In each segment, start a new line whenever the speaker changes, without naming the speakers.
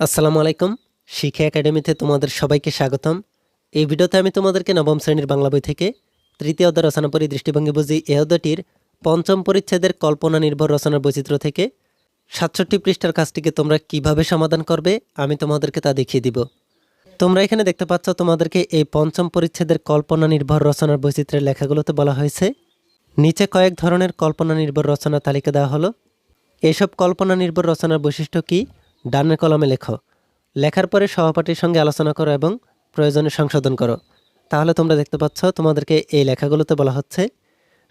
আসসালামু আলাইকুম। শিক্ষা একাডেমিতে তোমাদের সবাইকে স্বাগতম। এই ভিডিওতে আমি তোমাদেরকে নবম শ্রেণির বাংলা বই থেকে তৃতীয় অধ্যায় রচনা পরি দৃষ্টিভঙ্গি বুঝি এ অধ্যায়টির পঞ্চম পরিচ্ছেদের কল্পনা নির্ভর রচনার বৈচিত্র্য থেকে সাতষট্টি পৃষ্ঠার কাজটিকে তোমরা কীভাবে সমাধান করবে আমি তোমাদেরকে তা দেখিয়ে দিব। তোমরা এখানে দেখতে পাচ্ছ তোমাদেরকে এই পঞ্চম পরিচ্ছেদের কল্পনা নির্ভর রচনার বৈচিত্র্যের লেখাগুলোতে বলা হয়েছে। নিচে কয়েক ধরনের কল্পনা নির্ভর রচনা তালিকা দেওয়া হলো। এসব কল্পনা নির্ভর রচনার বৈশিষ্ট্য কি? ডানের কলমে লেখো। লেখার পরে সহপাঠীর সঙ্গে আলোচনা করো এবং প্রয়োজনে সংশোধন করো। তাহলে তোমরা দেখতে পাচ্ছ, তোমাদেরকে এই লেখাগুলোতে বলা হচ্ছে,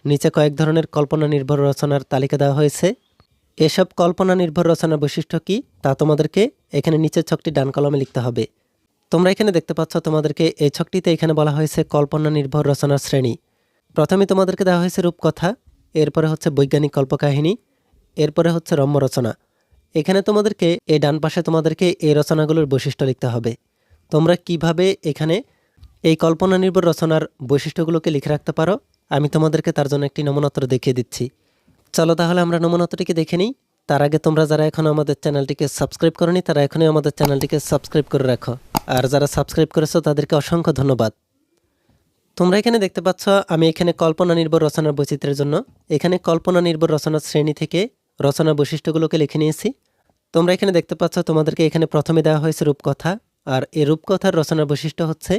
নিচে কয়েক ধরনের কল্পনা নির্ভর রচনার তালিকা দেওয়া হয়েছে। এসব কল্পনা নির্ভর রচনার বৈশিষ্ট্য কি, তা তোমাদেরকে এখানে নিচের ছকটি ডান কলমে লিখতে হবে। তোমরা এখানে দেখতে পাচ্ছ, তোমাদেরকে এই ছকটিতে এখানে বলা হয়েছে কল্পনা নির্ভর রচনার শ্রেণি। প্রথমে তোমাদেরকে দেওয়া হয়েছে রূপকথা, এরপরে হচ্ছে বৈজ্ঞানিক কল্পকাহিনী, এরপরে হচ্ছে রম্য রচনা। এখানে তোমাদেরকে এই ডান পাশে তোমাদেরকে এই রচনাগুলোর বৈশিষ্ট্য লিখতে হবে। তোমরা কীভাবে এখানে এই কল্পনা নির্ভর রচনার বৈশিষ্ট্যগুলোকে লিখে রাখতে পারো, আমি তোমাদেরকে তার জন্য একটি নমুনত্র দেখিয়ে দিচ্ছি। চলো তাহলে আমরা নমুনত্রটিকে দেখে নিই। তার আগে তোমরা যারা এখনও আমাদের চ্যানেলটিকে সাবস্ক্রাইব করনি, তারা এখনই আমাদের চ্যানেলটিকে সাবস্ক্রাইব করে রাখো। আর যারা সাবস্ক্রাইব করেছ, তাদেরকে অসংখ্য ধন্যবাদ। তোমরা এখানে দেখতে পাচ্ছ, আমি এখানে কল্পনা নির্ভর রচনার বৈচিত্র্যের জন্য এখানে কল্পনা নির্ভর রচনার শ্রেণি থেকে রচনার বৈশিষ্ট্যগুলোকে লিখে নিয়েছি। তোমরা এখানে দেখতে পাচ্ছ তোমাদেরকে এখানে প্রথমে দেওয়া হয়েছে রূপকথা, আর এই রূপকথার রচনার বৈশিষ্ট্য হচ্ছে,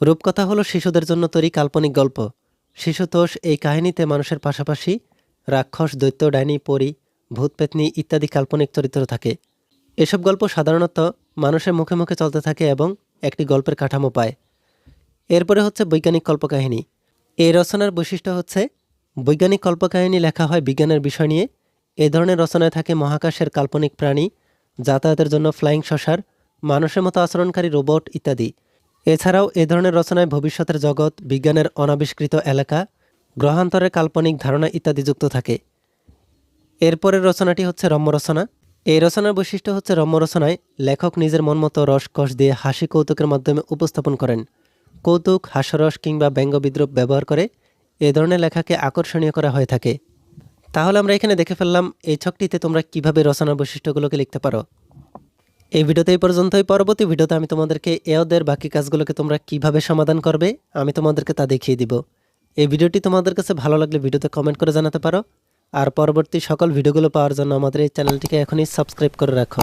রূপকথা হলো শিশুদের জন্য তৈরি কাল্পনিক গল্প। শিশুতোষ এই কাহিনীতে মানুষের পাশাপাশি রাক্ষস, দৈত্য, ডাইনি, পরী ভূতপেতনি ইত্যাদি কাল্পনিক চরিত্র থাকে। এসব গল্প সাধারণত মানুষের মুখে মুখে চলতে থাকে এবং একটি গল্পের কাঠামো পায়। এরপরে হচ্ছে বৈজ্ঞানিক কল্পকাহিনী। এই রচনার বৈশিষ্ট্য হচ্ছে, বৈজ্ঞানিক কল্পকাহিনী লেখা হয় বিজ্ঞানের বিষয় নিয়ে এ ধরনের রচনায় থাকে মহাকাশের কাল্পনিক প্রাণী, যাতায়াতের জন্য ফ্লাইং শসার, মানুষের মতো আচরণকারী রোবট ইত্যাদি। এছাড়াও এ ধরনের রচনায় ভবিষ্যতের জগৎ, বিজ্ঞানের অনাবিষ্কৃত এলাকা, গ্রহান্তরের কাল্পনিক ধারণা ইত্যাদি যুক্ত থাকে। এরপরের রচনাটি হচ্ছে রম্য রচনা। এই রচনার বৈশিষ্ট্য হচ্ছে রম্য রচনায় লেখক নিজের মন মতো রসকস দিয়ে হাসি কৌতুকের মাধ্যমে উপস্থাপন করেন। কৌতুক, হাস্যরস কিংবা ব্যঙ্গ বিদ্রুপ ব্যবহার করে এ ধরনের লেখাকে আকর্ষণীয় করা হয়ে থাকে। তাহলে আমরা এখানে দেখে ফেললাম এই ছকটিতে তোমরা কীভাবে রচনার বৈশিষ্ট্যগুলোকে লিখতে পারো। এই ভিডিওতে এই পর্যন্তই। পরবর্তী ভিডিওতে আমি তোমাদেরকে এ ওদের বাকি কাজগুলোকে তোমরা কীভাবে সমাধান করবে, আমি তোমাদেরকে তা দেখিয়ে দিব। এই ভিডিওটি তোমাদের কাছে ভালো লাগলে ভিডিওতে কমেন্ট করে জানাতে পারো। আর পরবর্তী সকল ভিডিওগুলো পাওয়ার জন্য আমাদের এই চ্যানেলটিকে এখনই সাবস্ক্রাইব করে রাখো।